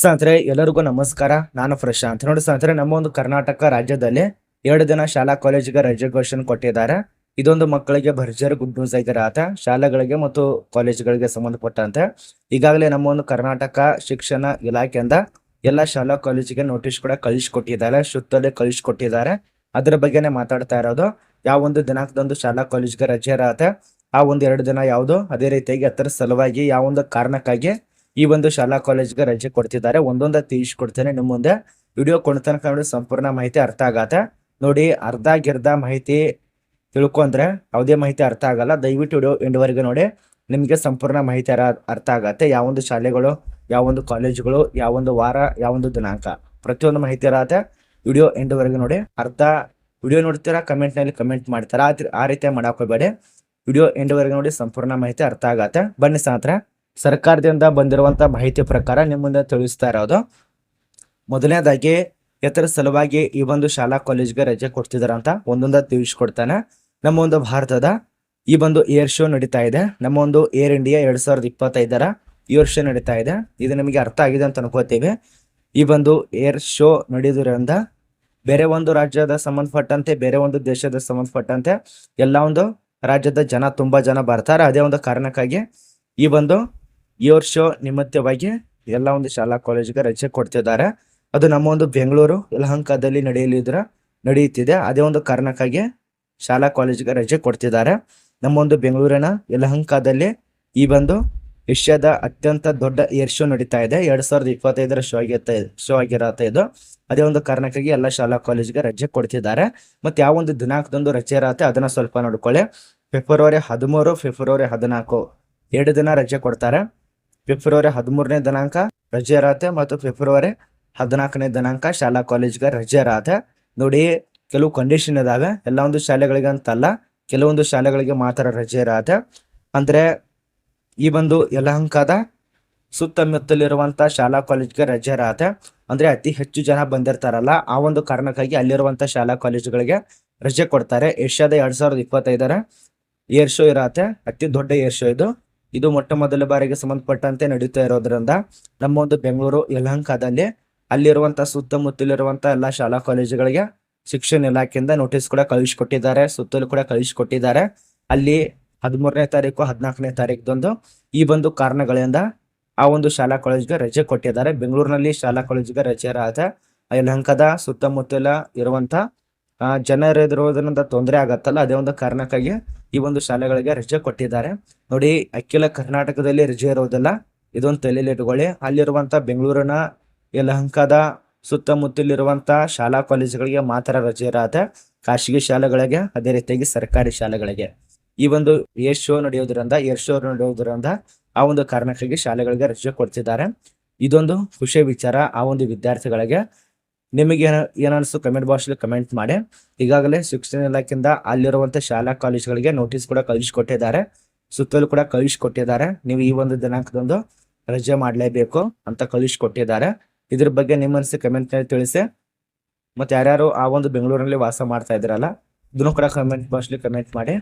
ಸ್ನೇಹಿತರೆ, ಎಲ್ಲರಿಗೂ ನಮಸ್ಕಾರ. ನಾನು ಪ್ರಶಾಂತ್ ನೋಡಿ ಸ್ನೇಹಿತರೆ, ನಮ್ಮ ಒಂದು ಕರ್ನಾಟಕ ರಾಜ್ಯದಲ್ಲಿ ಎರಡು ದಿನ ಶಾಲಾ ಕಾಲೇಜಿಗೆ ರಜೆ ಘೋಷಣೆ ಕೊಟ್ಟಿದ್ದಾರೆ. ಇದೊಂದು ಮಕ್ಕಳಿಗೆ ಭರ್ಜರಿ ಗುಡ್ ನ್ಯೂಸ್ ಆಗಿರತ್ತೆ ಶಾಲೆಗಳಿಗೆ ಮತ್ತು ಕಾಲೇಜುಗಳಿಗೆ ಸಂಬಂಧಪಟ್ಟಂತೆ. ಈಗಾಗಲೇ ನಮ್ಮ ಒಂದು ಕರ್ನಾಟಕ ಶಿಕ್ಷಣ ಇಲಾಖೆಯಿಂದ ಎಲ್ಲ ಶಾಲಾ ಕಾಲೇಜಿಗೆ ನೋಟಿಸ್ ಕೂಡ ಕಳಿಸ್ಕೊಟ್ಟಿದ್ದಾರೆ. ಸುತ್ತಲೇ ಕಳಿಸ್ಕೊಟ್ಟಿದ್ದಾರೆ. ಅದರ ಬಗ್ಗೆನೇ ಮಾತಾಡ್ತಾ ಇರೋದು. ಯಾವ ಒಂದು ದಿನಾಂಕದೊಂದು ಶಾಲಾ ಕಾಲೇಜಿಗೆ ರಜೆ ಇರತ್ತೆ ಆ ಒಂದು ಎರಡು ದಿನ ಯಾವುದು ಅದೇ ರೀತಿಯಾಗಿ ಅದರ ಸಲುವಾಗಿ ಯಾವ ಒಂದು ಕಾರಣಕ್ಕಾಗಿ ಈ ಒಂದು ಶಾಲಾ ಕಾಲೇಜ್ಗೆ ರಜೆ ಕೊಡ್ತಿದ್ದಾರೆ. ಒಂದೊಂದ ತಿಳಿಸ್ಕೊಡ್ತೇನೆ ನಿಮ್ಮ ಮುಂದೆ ವಿಡಿಯೋ ಕೊಡ್ತನಕ ನೋಡಿ ಸಂಪೂರ್ಣ ಮಾಹಿತಿ ಅರ್ಥ ಆಗತ್ತೆ. ನೋಡಿ, ಅರ್ಧ ಗಿರ್ಧ ಮಾಹಿತಿ ತಿಳ್ಕೊಂಡ್ರೆ ಯಾವುದೇ ಮಾಹಿತಿ ಅರ್ಥ ಆಗಲ್ಲ. ದಯವಿಟ್ಟು ವಿಡಿಯೋ ಎಂಡ್ವರೆಗೆ ನೋಡಿ. ನಿಮಗೆ ಸಂಪೂರ್ಣ ಮಾಹಿತಿ ಅರ- ಅರ್ಥ ಆಗತ್ತೆ. ಯಾವೊಂದು ಶಾಲೆಗಳು, ಯಾವೊಂದು ಕಾಲೇಜುಗಳು, ಯಾವೊಂದು ವಾರ, ಯಾವೊಂದು ದಿನಾಂಕ ಪ್ರತಿಯೊಂದು ಮಾಹಿತಿ ಇರತ್ತೆ. ವಿಡಿಯೋ ಎಂಡ್ವರೆಗೆ ನೋಡಿ. ಅರ್ಧ ವಿಡಿಯೋ ನೋಡ್ತೀರಾ? ಕಮೆಂಟ್ನಲ್ಲಿ ಕಮೆಂಟ್ ಮಾಡ್ತಾರ? ಆ ರೀತಿ ಮಾಡಾಕೋಬೇಡಿ ವಿಡಿಯೋ ಎಂಡ್ವರೆಗೆ ನೋಡಿ ಸಂಪೂರ್ಣ ಮಾಹಿತಿ ಅರ್ಥ ಆಗತ್ತೆ. ಬನ್ನಿ ಸಾತ್ರ ಸರ್ಕಾರದಿಂದ ಬಂದಿರುವಂತ ಮಾಹಿತಿ ಪ್ರಕಾರ ನಿಮ್ಮ ಮುಂದೆ ತಿಳಿಸ್ತಾ ಇರೋದು. ಮೊದಲನೇದಾಗಿ, ಎತ್ತರ ಸಲುವಾಗಿ ಈ ಒಂದು ಶಾಲಾ ಕಾಲೇಜ್ಗೆ ರಜೆ ಕೊಡ್ತಿದಾರ ಅಂತ ಒಂದೊಂದ ತಿಳಿಸ್ಕೊಡ್ತಾನೆ. ನಮ್ಮ ಒಂದು ಭಾರತದ ಈ ಒಂದು ಏರ್ ಶೋ ನಡೀತಾ ಇದೆ. ನಮ್ಮ ಒಂದು ಏರ್ ಇಂಡಿಯಾ ಎರಡ್ ಸಾವಿರದ ಇಪ್ಪತ್ತೈದರ ಏರ್ ಶೋ ನಡೀತಾ ಇದೆ. ಇದು ನಮಗೆ ಅರ್ಥ ಆಗಿದೆ ಅಂತ ಅನ್ಕೋತೀವಿ. ಈ ಒಂದು ಏರ್ ಶೋ ನಡೆಯೋದ್ರಿಂದ ಬೇರೆ ಒಂದು ರಾಜ್ಯದ ಸಂಬಂಧಪಟ್ಟಂತೆ, ಬೇರೆ ಒಂದು ದೇಶದ ಸಂಬಂಧಪಟ್ಟಂತೆ ಎಲ್ಲ ಒಂದು ರಾಜ್ಯದ ಜನ, ತುಂಬಾ ಜನ ಬರ್ತಾರೆ. ಅದೇ ಒಂದು ಕಾರಣಕ್ಕಾಗಿ ಈ ಒಂದು ಏರ್ ಶೋ ನಿಮಿತ್ತವಾಗಿ ಎಲ್ಲ ಒಂದು ಶಾಲಾ ಕಾಲೇಜಿಗೆ ರಜೆ ಕೊಡ್ತಿದ್ದಾರೆ. ಅದು ನಮ್ಮ ಒಂದು ಬೆಂಗಳೂರು, ಯಲಹಂಕದಲ್ಲಿ ನಡೆಯಲಿದ್ರ, ನಡೆಯುತ್ತಿದೆ. ಅದೇ ಒಂದು ಕಾರಣಕ್ಕಾಗಿ ಶಾಲಾ ಕಾಲೇಜಿಗೆ ರಜೆ ಕೊಡ್ತಿದ್ದಾರೆ. ನಮ್ಮ ಒಂದು ಬೆಂಗಳೂರಿನ ಯಲಹಂಕದಲ್ಲಿ ಈ ಬಂದು ಏಷ್ಯಾದ ಅತ್ಯಂತ ದೊಡ್ಡ ಏರ್ ಶೋ ನಡೀತಾ ಇದೆ. ಎರಡ್ ಸಾವಿರದ ಇಪ್ಪತ್ತೈದರ ಶೋ ಆಗಿರುತ್ತೆ ಶೋ ಆಗಿರತ್ತೆ ಇದು. ಅದೇ ಒಂದು ಕಾರಣಕ್ಕಾಗಿ ಎಲ್ಲ ಶಾಲಾ ಕಾಲೇಜಿಗೆ ರಜೆ ಕೊಡ್ತಿದ್ದಾರೆ. ಮತ್ತೆ ಯಾವ ಒಂದು ದಿನಾಂಕದೊಂದು ರಜೆ ಇರತ್ತೆ, ಅದನ್ನ ಸ್ವಲ್ಪ ನೋಡ್ಕೊಳ್ಳಿ. ಫೆಬ್ರವರಿ ಹದಿಮೂರು, ಫೆಬ್ರವರಿ ಹದಿನಾಲ್ಕು, ಎರಡು ದಿನ ರಜೆ ಕೊಡ್ತಾರೆ. ಫೆಬ್ರವರಿ ಹದಿಮೂರನೇ ದಿನಾಂಕ ರಜೆ ಇರತ್ತೆ ಮತ್ತು ಫೆಬ್ರವರಿ ಹದಿನಾಲ್ಕನೇ ದಿನಾಂಕ ಶಾಲಾ ಕಾಲೇಜ್ಗೆ ರಜೆ ಇರತ್ತೆ ನೋಡಿ, ಕೆಲವು ಕಂಡೀಷನ್ ಇದಾವೆ. ಎಲ್ಲ ಒಂದು ಶಾಲೆಗಳಿಗೆ ಅಂತಲ್ಲ, ಕೆಲವೊಂದು ಶಾಲೆಗಳಿಗೆ ಮಾತ್ರ ರಜೆ ಇರತ್ತೆ ಅಂದ್ರೆ, ಈ ಒಂದು ಯಲಹಂಕದ ಸುತ್ತಮುತ್ತಲಿರುವಂಥ ಶಾಲಾ ಕಾಲೇಜ್ಗೆ ರಜೆ ಇರತ್ತೆ ಅಂದ್ರೆ, ಅತಿ ಹೆಚ್ಚು ಜನ ಬಂದಿರ್ತಾರಲ್ಲ, ಆ ಒಂದು ಕಾರಣಕ್ಕಾಗಿ ಅಲ್ಲಿರುವಂಥ ಶಾಲಾ ಕಾಲೇಜುಗಳಿಗೆ ರಜೆ ಕೊಡ್ತಾರೆ. ಏಷ್ಯಾದ ಎರಡ್ ಸಾವಿರದ ಇಪ್ಪತ್ತೈದರ ಏರ್ ಶೋ ಇರತ್ತೆ. ಅತಿ ದೊಡ್ಡ ಏರ್ ಶೋ ಇದು. ಇದು ಮೊಟ್ಟ ಮೊದಲ ಬಾರಿಗೆ ಸಂಬಂಧಪಟ್ಟಂತೆ ನಡೀತಾ ಇರೋದ್ರಿಂದ ನಮ್ಮ ಒಂದು ಬೆಂಗಳೂರು ಯಲಹಂಕದಲ್ಲಿ ಅಲ್ಲಿರುವಂತ ಸುತ್ತಮುತ್ತಲಿರುವಂತ ಎಲ್ಲ ಶಾಲಾ ಕಾಲೇಜುಗಳಿಗೆ ಶಿಕ್ಷಣ ಇಲಾಖೆಯಿಂದ ನೋಟಿಸ್ ಕೂಡ ಕಳಿಸ್ಕೊಟ್ಟಿದ್ದಾರೆ ಸುತ್ತಲೂ ಕೂಡ ಕಳಿಸ್ಕೊಟ್ಟಿದ್ದಾರೆ ಅಲ್ಲಿ ಹದಿಮೂರನೇ ತಾರೀಕು, ಹದಿನಾಲ್ಕನೇ ತಾರೀಕದಂದು ಈ ಒಂದು ಕಾರಣಗಳಿಂದ ಆ ಒಂದು ಶಾಲಾ ಕಾಲೇಜ್ಗೆ ರಜೆ ಕೊಟ್ಟಿದ್ದಾರೆ. ಬೆಂಗಳೂರಿನಲ್ಲಿ ಶಾಲಾ ಕಾಲೇಜ್ಗೆ ರಜೆ ಇರತ್ತೆ ಯಲಹಂಕದ ಸುತ್ತಮುತ್ತಲ ಇರುವಂತ ಆ, ಎದುರೋದ್ರಿಂದ ತೊಂದರೆ ಆಗತ್ತಲ್ಲ? ಅದೇ ಒಂದು ಕಾರಣಕ್ಕಾಗಿ ಈ ಒಂದು ಶಾಲೆಗಳಿಗೆ ರಜೆ ಕೊಟ್ಟಿದ್ದಾರೆ. ನೋಡಿ ಅಖಿಲ ಕರ್ನಾಟಕದಲ್ಲಿ ರಜೆ ಇರೋದಿಲ್ಲ. ಇದೊಂದು ತಲೆಯಲ್ಲಿ ಇಟ್ಕೊಳ್ಳಿ. ಅಲ್ಲಿರುವಂತ ಬೆಂಗಳೂರಿನ ಯಲಹಂಕದ ಸುತ್ತಮುತ್ತಲಿರುವಂತ ಶಾಲಾ ಕಾಲೇಜುಗಳಿಗೆ ಮಾತ್ರ ರಜೆ ಇರತ್ತೆ. ಖಾಸಗಿ ಶಾಲೆಗಳಿಗೆ ಅದೇ ರೀತಿಯಾಗಿ ಸರ್ಕಾರಿ ಶಾಲೆಗಳಿಗೆ. ಈ ಒಂದು ಏರ್ ಶೋ ನಡೆಯೋದ್ರಿಂದ ಏರ್ ಶೋ ನಡೆಯೋದ್ರಿಂದ ಆ ಒಂದು ಕಾರಣಕ್ಕಾಗಿ ಶಾಲೆಗಳಿಗೆ ರಜೆ ಕೊಡ್ತಿದ್ದಾರೆ. ಇದೊಂದು ಖುಷಿಯ ವಿಚಾರ ಆ ಒಂದು ವಿದ್ಯಾರ್ಥಿಗಳಿಗೆ. ನಿಮಗೆ ಏನ ಅನಿಸ್ತು ಕಮೆಂಟ್ ಬಾಕ್ಸ್ ಕಮೆಂಟ್ ಮಾಡಿ. ಈಗಾಗಲೇ ಶಿಕ್ಷಣ ಇಲಾಖೆಯಿಂದ ಅಲ್ಲಿರುವಂತ ಶಾಲಾ ಕಾಲೇಜುಗಳಿಗೆ ನೋಟಿಸ್ ಕೂಡ ಕಳಿಸ್ಕೊಟ್ಟಿದ್ದಾರೆ. ಸುತ್ತಲೂ ಕೂಡ ಕಳಿಸ್ಕೊಟ್ಟಿದ್ದಾರೆ. ನೀವು ಈ ಒಂದು ದಿನಾಂಕದಂದು ರಜೆ ಮಾಡಲೇಬೇಕು ಅಂತ ಕಳಿಸ್ಕೊಟ್ಟಿದ್ದಾರೆ. ಇದ್ರ ಬಗ್ಗೆ ನಿಮ್ಮ ಅನಿಸಿ ಕಮೆಂಟ್ನಲ್ಲಿ ತಿಳಿಸಿ. ಮತ್ತೆ ಯಾರ್ಯಾರು ಆ ಒಂದು ಬೆಂಗಳೂರಿನಲ್ಲಿ ವಾಸ ಮಾಡ್ತಾ ಇದ್ರಲ್ಲ ಇದನ್ನು ಕೂಡ ಕಮೆಂಟ್ ಬಾಕ್ಸ್ ಕಮೆಂಟ್ ಮಾಡಿ.